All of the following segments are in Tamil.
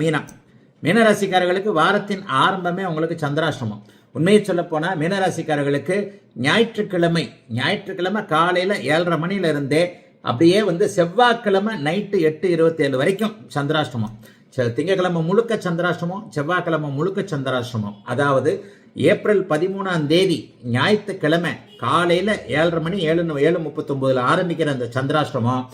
மீனா மீனராசிக்காரர்களுக்கு வாரத்தின் ஆரம்பமே உங்களுக்கு சந்திராஷ்டமம். உண்மையை சொல்ல போனால் மீனராசிக்காரர்களுக்கு ஞாயிற்றுக்கிழமை ஞாயிற்றுக்கிழமை காலையில் ஏழரை மணியிலிருந்தே அப்படியே வந்து செவ்வாய்க்கிழமை நைட்டு எட்டு இருபத்தேழு வரைக்கும் சந்திராஷ்டமம். ச- முழுக்க சந்திராஷ்டமம் செவ்வாய்க்கிழமை முழுக்க சந்திராஷ்டமம். அதாவது ஏப்ரல் பதிமூணாம் தேதி ஞாயிற்றுக்கிழமை காலையில் ஏழரை மணி ஏழு ஏழு முப்பத்தொம்போதில் ஆரம்பிக்கிற அந்த சந்திராஷ்டமம்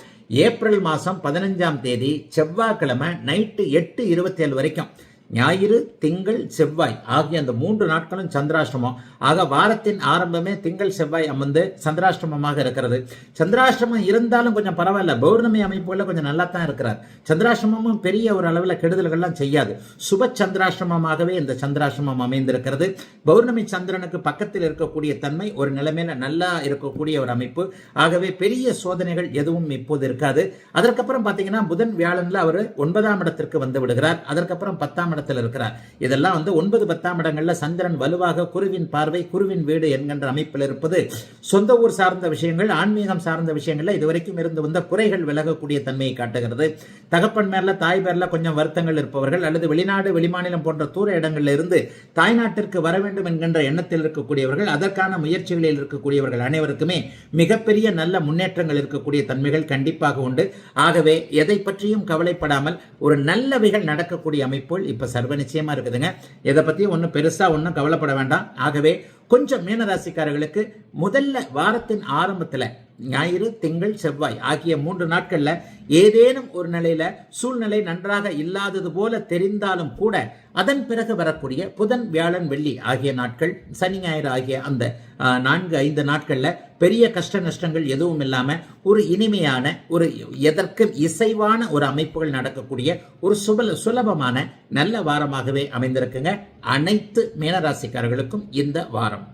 ஏப்ரல் மாதம் பதினஞ்சாம் தேதி செவ்வாய்க்கிழமை நைட்டு எட்டு இருபத்தேழு வரைக்கும். ஞாயிறு திங்கள் செவ்வாய் ஆகிய அந்த மூன்று நாட்களும் சந்திராஷ்டமம். ஆக வாரத்தின் ஆரம்பமே திங்கள் செவ்வாய் அமர்ந்து சந்திராஷ்டமமாக இருக்கிறது. சந்திராஷ்டமம் இருந்தாலும் கொஞ்சம் பரவாயில்ல. பௌர்ணமி அமைப்புகளில் கொஞ்சம் நல்லா தான் இருக்கிறார். சந்திராஷ்டமமும் பெரிய ஒரு அளவில் கெடுதல்கள்லாம் செய்யாது. சுப சந்திராஷ்டமமாகவே இந்த சந்திராஷ்டமம் அமைந்திருக்கிறது. பௌர்ணமி சந்திரனுக்கு பக்கத்தில் இருக்கக்கூடிய தன்மை ஒரு நிலைமையில நல்லா இருக்கக்கூடிய ஒரு அமைப்பு. ஆகவே பெரிய சோதனைகள் எதுவும் இப்போது இருக்காது. அதற்கப்புறம் பார்த்தீங்கன்னா புதன் வியாழன்ல அவர் ஒன்பதாம் இடத்திற்கு வந்து விடுகிறார். அதற்கப்புறம் பத்தாம் ஸ்தானத்தில் இருக்கிறார். இதெல்லாம் வந்து ஒன்பது பத்தாம் இடங்களில் சந்திரன் வலுவாக குருவின் பார்வை குருவின் வீடு என்கின்ற அமைப்பில் இருப்பது. சொந்த ஊர் சார்ந்த விஷயங்கள் ஆன்மீகம் சார்ந்த விஷயங்கள்ல இதுவரைக்கும் இருந்து வந்த குறைகள் விலகக்கூடிய தன்மையை காட்டுகிறது. தகப்பன் மேல தாய் பேர்ல கொஞ்சம் வருத்தங்கள் இருப்பவர்கள் அல்லது வெளிநாடு வெளிமாநிலம் போன்ற தூர இடங்களில் இருந்து தாய்நாட்டிற்கு வர வேண்டும் என்கின்ற எண்ணத்தில் இருக்கக்கூடியவர்கள் அதற்கான முயற்சிகளில் இருக்கக்கூடியவர்கள் அனைவருக்குமே மிகப்பெரிய நல்ல முன்னேற்றங்கள் இருக்கக்கூடிய தன்மைகள் கண்டிப்பாக உண்டு. ஆகவே எதை பற்றியும் கவலைப்படாமல் ஒரு நல்லவைகள் நடக்கக்கூடிய அமைப்புகள் இப்ப சர்வ நிச்சயமா இருக்குதுங்க. இதை பத்தி ஒன்றும் பெருசா ஒன்றும் கவலைப்பட வேண்டாம். ஆகவே கொஞ்சம் மீனராசிக்காரர்களுக்கு முதல்ல வாரத்தின் ஆரம்பத்துல ஞாயிறு திங்கள் செவ்வாய் ஆகிய மூன்று நாட்கள்ல ஏதேனும் ஒரு நிலையில சூழ்நிலை நன்றாக இல்லாதது போல தெரிந்தாலும் கூட அதன் பிறகு வரக்கூடிய புதன் வியாழன் வெள்ளி ஆகிய நாட்கள் சனி ஞாயிறு ஆகிய அந்த நான்கு ஐந்து நாட்கள்ல பெரிய கஷ்ட நஷ்டங்கள் எதுவும் இல்லாம ஒரு இனிமையான ஒரு எதற்கும் இசைவான ஒரு அமைப்புகள் நடக்கக்கூடிய ஒரு சுபல சுலபமான நல்ல வாரமாகவே அமைந்திருக்குங்க. அனைத்து மீனராசிக்காரர்களுக்கும் இந்த வாரம்.